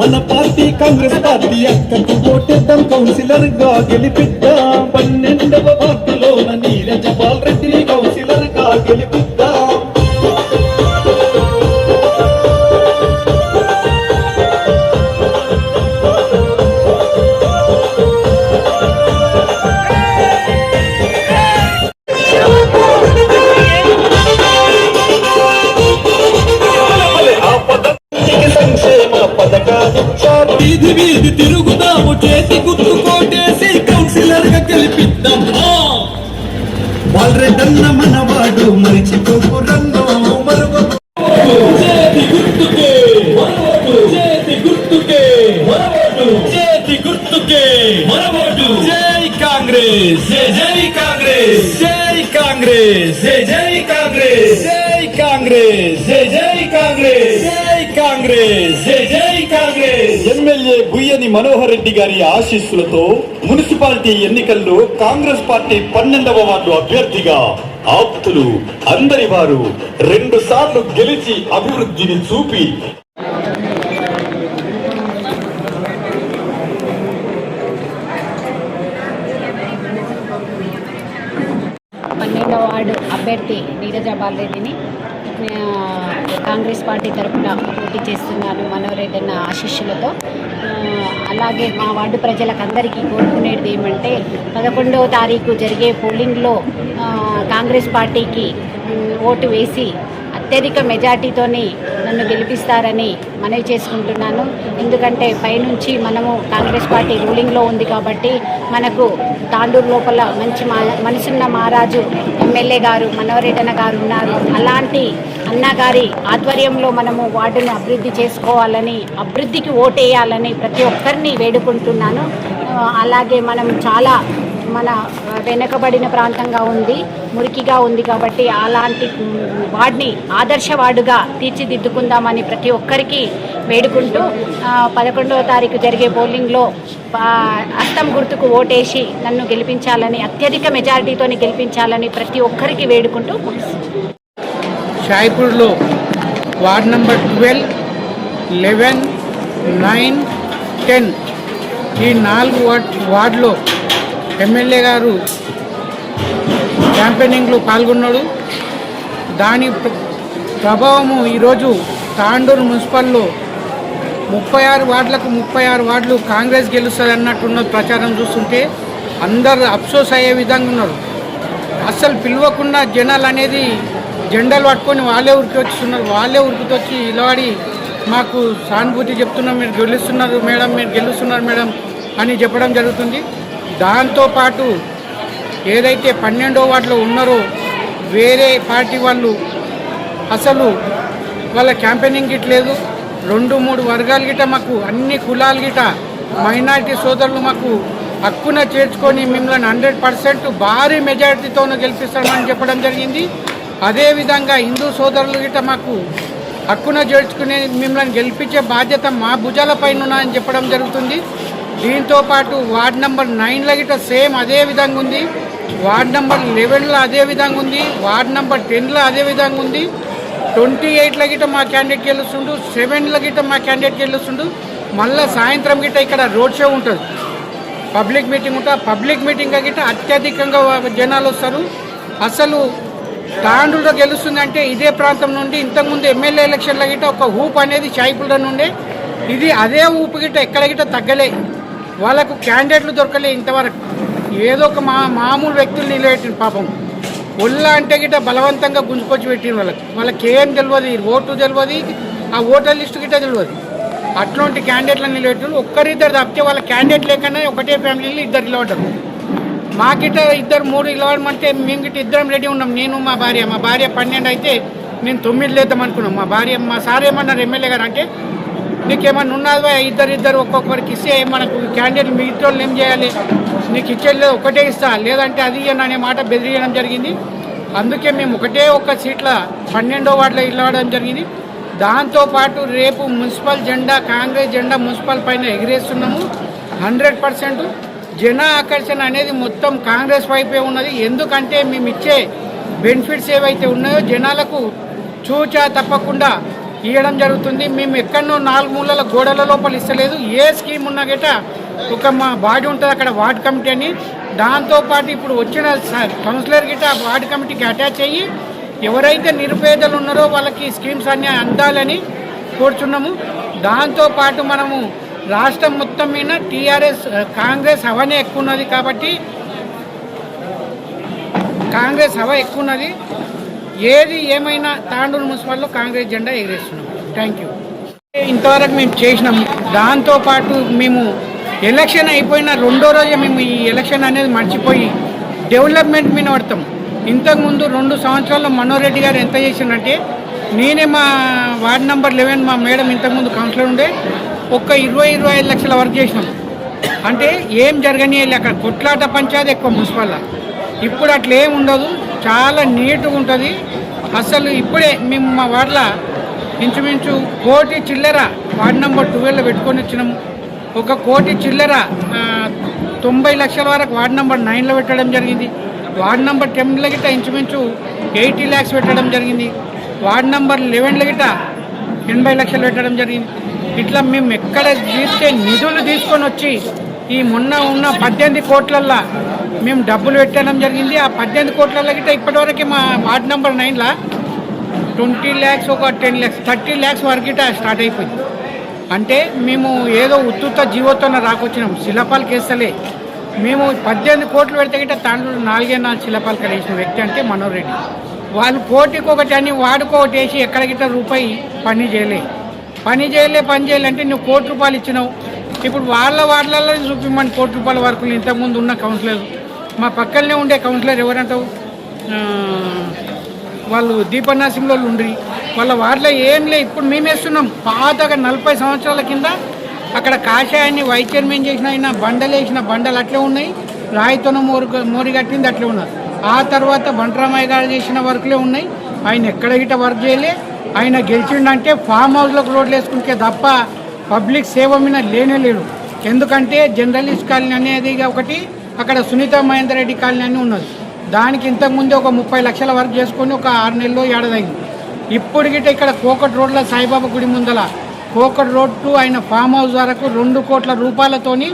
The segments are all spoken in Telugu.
మన పార్టీ కాంగ్రెస్ పార్టీ అక్కడ ఓటేద్దాం కౌన్సిలర్గా గెలిపిద్దాం. వీధి తిరుగుదాము చేతి గుర్తు కోటేసి కౌన్సిలర్గా గెలిపిద్దాం. బాలరెడ్డన్న మనవాడు మరిచిపోకు రన్నో మరువ చేతి గుర్తుకే మనవాడు చేతి గుర్తుకే మనవాడు చేతి గుర్తుకే మనవాడు జై కాంగ్రెస్ జై కాంగ్రెస్ జై కాంగ్రెస్ జై కాంగ్రెస్ జై కాంగ్రెస్ జై జై కాంగ్రెస్ జై కాంగ్రెస్ జై జై కాంగ్రెస్ ఎమ్మెల్యే గుయ్యని మనోహర్ రెడ్డి గారి ఆశీస్సులతో మున్సిపాలిటీ ఎన్నికల్లో కాంగ్రెస్ పార్టీ పన్నెండవ వార్డు అభ్యర్థిగా ఆప్తులు అందరి వారు రెండు సార్లు గెలిచి అభివృద్ధిని చూపి పన్నెండవ వార్డు అభ్యర్థి నీరజ బాలరెడ్డిని కాంగ్రెస్ పార్టీ తరఫున పోటీ చేస్తున్నాను మనోరెడ్డి అన్న ఆశీస్సులతో అలాగే మా వార్డు ప్రజలకందరికీ కోరుకునేది ఏమంటే పదకొండవ తారీఖు జరిగే పోలింగ్లో కాంగ్రెస్ పార్టీకి ఓటు వేసి అత్యధిక మెజార్టీతోని నన్ను గెలిపిస్తారని మనవి చేసుకుంటున్నాను. ఎందుకంటే పైనుంచి మనము కాంగ్రెస్ పార్టీ రూలింగ్లో ఉంది కాబట్టి మనకు తాండూరు లోపల మంచి మా మనసున్న మహారాజు ఎమ్మెల్యే గారు మనోరెడ్డన్న గారు ఉన్నారు. అలాంటి అన్నగారి ఆధ్వర్యంలో మనము వార్డును అభివృద్ధి చేసుకోవాలని అభివృద్ధికి ఓటేయాలని ప్రతి ఒక్కరిని వేడుకుంటున్నాను. అలాగే మనం చాలా మన వెనుకబడిన ప్రాంతంగా ఉంది మురికిగా ఉంది కాబట్టి అలాంటి వార్డ్ని ఆదర్శ వార్డుగా తీర్చిదిద్దుకుందామని ప్రతి ఒక్కరికి వేడుకుంటూ పదకొండవ తారీఖు జరిగే బౌలింగ్లో అస్తం గుర్తుకు ఓటేసి నన్ను గెలిపించాలని అత్యధిక మెజారిటీతోని గెలిపించాలని ప్రతి ఒక్కరికి వేడుకుంటూ షాయిపూర్లో ward number twelve eleven nine ten ఈ నాలుగు వార్డ్ వార్డులో ఎమ్మెల్యే గారు క్యాంపెయినింగ్లో పాల్గొన్నాడు. దాని ప్రభావము ఈరోజు తాండూరు మున్సిపల్లో ముప్పై ఆరు వార్డులకు ముప్పై ఆరు వార్డులు కాంగ్రెస్ గెలుస్తుంది అన్నట్టున్న ప్రచారం చూస్తుంటే అందరు అఫ్సోస్ అయ్యే విధంగా ఉన్నారు. అస్సలు పిలవకుండా జనాలు అనేది జెండాలు పట్టుకొని వాళ్ళే ఉరికి వస్తున్నారు వాళ్ళే ఉరికి ఇలాడి మాకు సానుభూతి చెప్తున్నాం మీరు గెలుస్తున్నారు మేడం మీరు గెలుస్తున్నారు మేడం అని చెప్పడం జరుగుతుంది. దాంతోపాటు ఏదైతే పన్నెండో వార్డులో ఉన్నారో వేరే పార్టీ వాళ్ళు అసలు వాళ్ళ క్యాంపెయినింగ్ గిట్లేదు రెండు మూడు వర్గాలు గిట మాకు అన్ని కులాలు గిట మైనారిటీ సోదరులు మాకు హక్కున చేర్చుకొని మిమ్మల్ని హండ్రెడ్ పర్సెంట్ భారీ మెజారిటీతో గెలిపిస్తామని చెప్పడం జరిగింది. అదేవిధంగా హిందూ సోదరులు గిట మాకు హక్కున చేర్చుకునే మిమ్మల్ని గెలిపించే బాధ్యత మా భుజాలపైన ఉన్నాయని చెప్పడం జరుగుతుంది. దీంతో పాటు వార్డ్ నెంబర్ నైన్లో గిట సేమ్ అదే విధంగా ఉంది. వార్డ్ నెంబర్ లెవెన్లో అదే విధంగా ఉంది. వార్డ్ నెంబర్ టెన్లో అదే విధంగా ఉంది. ట్వంటీ ఎయిట్ల గిట మా క్యాండిడేట్ గెలుస్తుండు. సెవెన్ల గిట మా క్యాండిడేట్ గెలుస్తుండు. మళ్ళీ సాయంత్రం గిట్ట ఇక్కడ రోడ్ షో ఉంటుంది. పబ్లిక్ మీటింగ్ ఉంటుంది పబ్లిక్ మీటింగ్ గిట్ట అత్యధికంగా జనాలు వస్తారు. అసలు తాండూరులో గెలుస్తుందంటే ఇదే ప్రాంతం నుండి ఇంతకుముందు ఎమ్మెల్యే ఎలక్షన్ల గిట్ట ఒక ఊపు అనేది చాయిపుల నుండే ఇది అదే ఊపు గిట్ట ఎక్కడ గిట్ట తగ్గలే. వాళ్ళకు క్యాండిడేట్లు దొరకలే ఇంతవరకు. ఏదో ఒక మా మామూలు వ్యక్తులు నిలబెట్టిన పాపం. ఒళ్ళ అంటే గిట్ట బలవంతంగా గుంజుకొచ్చి పెట్టిన వాళ్ళకి. వాళ్ళకి ఏం తెలియదు ఓటు తెలియదు ఆ ఓటర్ లిస్టు గిట్ట తెలియదు అట్లాంటి క్యాండిడేట్లను నిలబెట్టిన ఒక్కరిద్దరు తప్పితే వాళ్ళ క్యాండిడేట్ లేకనే ఒకటే ఫ్యామిలీలో ఇద్దరు నిలబడ్డారు. మా గిట్ట ఇద్దరు మూడు నిలబడమంటే మేము గిట్ట ఇద్దరం రెడీ ఉన్నాం. నేను మా భార్య. మా భార్య పన్నెండు అయితే నేను తొమ్మిది లేద్దాం అనుకున్నాం. మా భార్య మా సార్ ఏమన్నారు ఎమ్మెల్యే గారు అంటే నీకేమన్నా ఉన్నదా ఇద్దరు ఇద్దరు ఒక్కొక్కరికి ఇస్తే మనకు క్యాండిడేట్ మిగతా వాళ్ళు ఏం చేయాలి? నీకు ఇచ్చేది ఒకటే ఇస్తా లేదంటే అది ఇయ్యను అనే మాట బెదిరియడం జరిగింది. అందుకే మేము ఒకటే ఒక్క సీట్ల పన్నెండో వార్డులో ఇల్లవడం జరిగింది. దాంతోపాటు రేపు మున్సిపల్ జెండా కాంగ్రెస్ జెండా మున్సిపల్ పైన ఎగిరేస్తున్నాము. హండ్రెడ్ పర్సెంట్ జన ఆకర్షణ అనేది మొత్తం కాంగ్రెస్ వైపే ఉన్నది. ఎందుకంటే మేము ఇచ్చే బెనిఫిట్స్ ఏవైతే ఉన్నాయో జనాలకు చూచా తప్పకుండా ఇవ్వడం జరుగుతుంది. మేము ఎక్కడనో నాలుగు మూలల గోడల లోపల ఇస్తలేదు. ఏ స్కీమ్ ఉన్నా గట ఒక మా బాడీ ఉంటుంది అక్కడ వార్డ్ కమిటీ అని. దాంతోపాటు ఇప్పుడు వచ్చిన స- కౌన్సిలర్ గిట వార్డ్ కమిటీకి అటాచ్ అయ్యి ఎవరైతే నిరుపేదలు ఉన్నారో వాళ్ళకి స్కీమ్స్ అన్నీ అందాలని కోరుచున్నాము. దాంతోపాటు మనము రాష్ట్రం మొత్తం మీద టీఆర్ఎస్ కాంగ్రెస్ హవానే ఎక్కువ ఉన్నది కాబట్టి కాంగ్రెస్ హవా ఎక్కువ ఉన్నది. ఏది ఏమైనా తాండూరు మున్సిపల్లో కాంగ్రెస్ జెండా ఎగిరేస్తున్నాం. థ్యాంక్ యూ ఇంతవరకు మేము చేసినాం. దాంతోపాటు మేము ఎలక్షన్ అయిపోయిన రెండో రోజే మేము ఈ ఎలక్షన్ అనేది మర్చిపోయి డెవలప్మెంట్ మీద పడతాం. ఇంతకుముందు రెండు సంవత్సరాల్లో మనోహర్ రెడ్డి గారు ఎంత చేసిందంటే నేనే మా వార్డ్ నెంబర్ లెవెన్ మా మేడం ఇంతకుముందు కౌన్సిలర్ ఉండే ఒక్క ఇరవై ఇరవై ఐదు లక్షల వర్క్ చేసినాం. అంటే ఏం జరగని అక్కడ కొట్లాట పంచాయతీ ఎక్కువ మున్సిపల్లో ఇప్పుడు అట్లా ఏం ఉండదు. చాలా నీట్గా ఉంటుంది. అసలు ఇప్పుడే మేము మా వాడల ఇంచుమించు కోటి చిల్లర వార్డ్ నెంబర్ ట్వెల్వ్లో పెట్టుకొని వచ్చినాము ఒక కోటి చిల్లర తొంభై లక్షల వరకు వార్డ్ నెంబర్ నైన్లో పెట్టడం జరిగింది. వార్డ్ నెంబర్ టెన్లో గిట్ట ఇంచుమించు ఎయిటీ ల్యాక్స్ పెట్టడం జరిగింది. వార్డ్ నెంబర్ లెవెన్లో గిట్ట ఎనభై లక్షలు పెట్టడం జరిగింది. ఇట్లా మేము ఎక్కడ తీస్తే నిధులు తీసుకొని వచ్చి ఈ మొన్న ఉన్న పద్దెనిమిది కోట్లల్లో మేము డబ్బులు పెట్టడం జరిగింది. ఆ పద్దెనిమిది కోట్లలో గిట్ట ఇప్పటివరకు మా వార్డ్ నెంబర్ నైన్లో ట్వంటీ ల్యాక్స్ ఒక టెన్ ల్యాక్స్ థర్టీ ల్యాక్స్ వరకు గిట్ట స్టార్ట్ అయిపోయింది. అంటే మేము ఏదో ఉత్తుత జీవోతోనే రాకొచ్చినాం. శిలపాలు కేస్తలే. మేము పద్దెనిమిది కోట్లు పెడితే గిట్ట తాండ్రులు నాలుగే నాలుగు శిలపాలు కలిసిన వ్యక్తి అంటే మనోహర్ రెడ్డి. వాళ్ళు కోటికి ఒకటి అని వాడుకోటి వేసి ఎక్కడ గిట్ట రూపాయి పని చేయలే. పని చేయలే పని చేయాలంటే నువ్వు కోటి రూపాయలు ఇచ్చినావు. ఇప్పుడు వాళ్ళ వార్డులలో చూపిమ్మని కోటి రూపాయల వరకు ఇంతకుముందు ఉన్న కౌన్సిలర్. మా పక్కనే ఉండే కౌన్సిలర్ ఎవరంటావు? వాళ్ళు దీపనాశంలో ఉండ్రి. వాళ్ళ వార్డులో ఏం లే ఇప్పుడు మేమేస్తున్నాం పాతగా నలభై సంవత్సరాల కింద అక్కడ కాషాయాన్ని వైస్ చైర్మన్ చేసిన ఆయన బండలు వేసిన బండలు అట్లే ఉన్నాయి. రాయితోన మోరు మోరి కట్టింది అట్లే ఉన్నారు. ఆ తర్వాత బంటరామయ్య గారు చేసిన వర్క్లే ఉన్నాయి. ఆయన ఎక్కడ గిట వర్క్ చేయలే. ఆయన గెలిచిండంటే ఫామ్ హౌస్లోకి రోడ్లు వేసుకుంటే తప్ప పబ్లిక్ సేవ మీద లేనే లేడు ఎందుకంటే జర్నలిస్ట్ కాలనీ అనేది ఒకటి అక్కడ సునీత మహేందర్ రెడ్డి కాలనీ అని ఉన్నది. దానికి ఇంతకుముందు ఒక ముప్పై లక్షల వరకు చేసుకొని ఒక ఆరు నెలలో ఏడాదైంది. ఇప్పుడు గిట్ట ఇక్కడ కోకట్ రోడ్ల సాయిబాబా గుడి ముందల కోకట్ రోడ్ టు ఆయన ఫామ్ హౌస్ వరకు రెండు కోట్ల రూపాయలతోని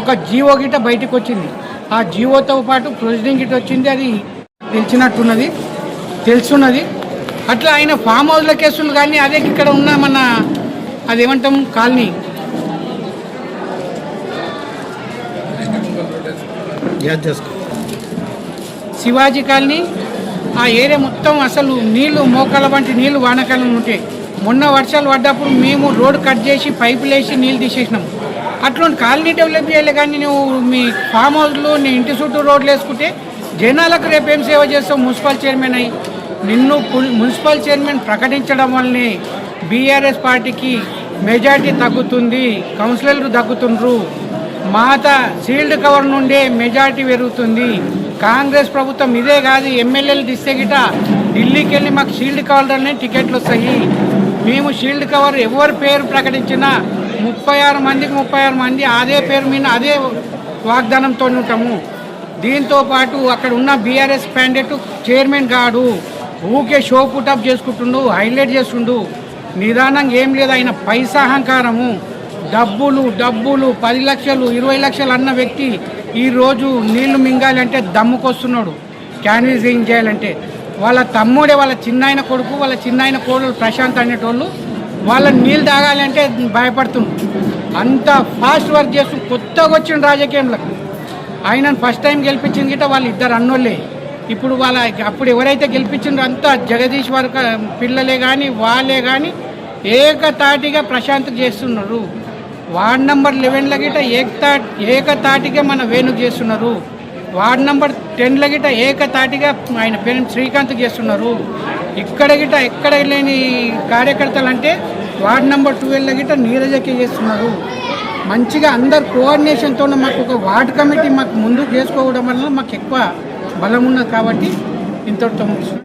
ఒక జీవో గిట బయటకు వచ్చింది ఆ జీవోతో పాటు ప్రొసీడింగ్ గిట్ వచ్చింది అది తెలిసినట్టున్నది తెలుసున్నది. అట్లా ఆయన ఫామ్ హౌస్లో కేసులు కానీ అదే ఇక్కడ ఉన్న మన అదేమంటాం? కాలనీ. శివాజీ కాలనీ ఆ ఏరియా మొత్తం అసలు నీళ్ళు మోకాల వంటి నీళ్ళు వానకాలం ఉంటాయి మొన్న వర్షాలు పడ్డప్పుడు మేము రోడ్ కట్ చేసి పైపులు వేసి నీళ్ళు తీసేసినాం. అట్లాంటి కాలనీ డెవలప్ చేయాలి కానీ నువ్వు మీ ఫామ్ హౌస్లో నీ ఇంటి చుట్టూ రోడ్లు వేసుకుంటే జనాలకు రేపేం సేవ చేస్తావు మున్సిపల్ చైర్మన్ అయ్యి? నిన్ను పుల్- మున్సిపల్ చైర్మన్ ప్రకటించడం వల్లనే బీఆర్ఎస్ పార్టీకి మెజార్టీ తగ్గుతుంది కౌన్సిలర్లు తగ్గుతుండ్రు. మాత సీల్డ్ కవర్ నుండే మెజార్టీ పెరుగుతుంది. కాంగ్రెస్ ప్రభుత్వం ఇదే కాదు ఎమ్మెల్యేలు తీస్తే గిట ఢిల్లీకి వెళ్ళి మాకు షీల్డ్ కవర్లోనే టికెట్లు వస్తాయి. మేము షీల్డ్ కవర్ ఎవరి పేరు ప్రకటించినా ముప్పై ఆరు మందికి ముప్పై ఆరు మంది అదే పేరు మీద అదే వాగ్దానంతో ఉంటాము. దీంతో పాటు అక్కడ ఉన్న బీఆర్ఎస్ క్యాండిడేట్ చైర్మన్ కాడు ఊకే షో పుటప్ చేసుకుంటుండు హైలైట్ చేస్తుండు నిదానంగా ఏం లేదు ఆయన పైసా అహంకారము. డబ్బులు డబ్బులు పది లక్షలు ఇరవై లక్షలు అన్న వ్యక్తి ఈరోజు నీళ్ళు మింగాలంటే దమ్ముకొస్తున్నాడు. క్యాన్వీసింగ్ చేయాలంటే. వాళ్ళ తమ్ముడే వాళ్ళ చిన్నాయన కొడుకు వాళ్ళ చిన్నాయన కోడలు ప్రశాంత్ అనేటోళ్ళు వాళ్ళ నీళ్ళు తాగాలంటే భయపడుతుంది అంత ఫాస్ట్ వర్క్ చేస్తూ కొత్తగా వచ్చిన రాజకీయంలోకి ఆయనను ఫస్ట్ టైం గెలిపించింది గిట్ట వాళ్ళు ఇద్దరు అన్నోళ్ళే. ఇప్పుడు వాళ్ళ అప్పుడు ఎవరైతే గెలిపించిందో అంతా జగదీష్ వరకు పిల్లలే కానీ వాళ్ళే కానీ ఏకతాటిగా ప్రశాంత్ చేస్తున్నారు. వార్డ్ నెంబర్ లెవెన్ల గిట ఏకతా ఏకతాటిగా మన వేణుకు చేస్తున్నారు. వార్డ్ నెంబర్ టెన్ల గిట ఏకతాటిగా ఆయన పేరు శ్రీకాంత్ చేస్తున్నారు. ఇక్కడ గిట ఎక్కడ లేని కార్యకర్తలు అంటే వార్డ్ నెంబర్ ట్వెల్వ్ గిట నీరజకి చేస్తున్నారు. మంచిగా అందరు కోఆర్డినేషన్తో మాకు ఒక వార్డ్ కమిటీ మాకు ముందు చేసుకోవడం వల్ల మాకు ఎక్కువ బలం ఉన్నది కాబట్టి ఇంతటితో ముగిస్తున్నాం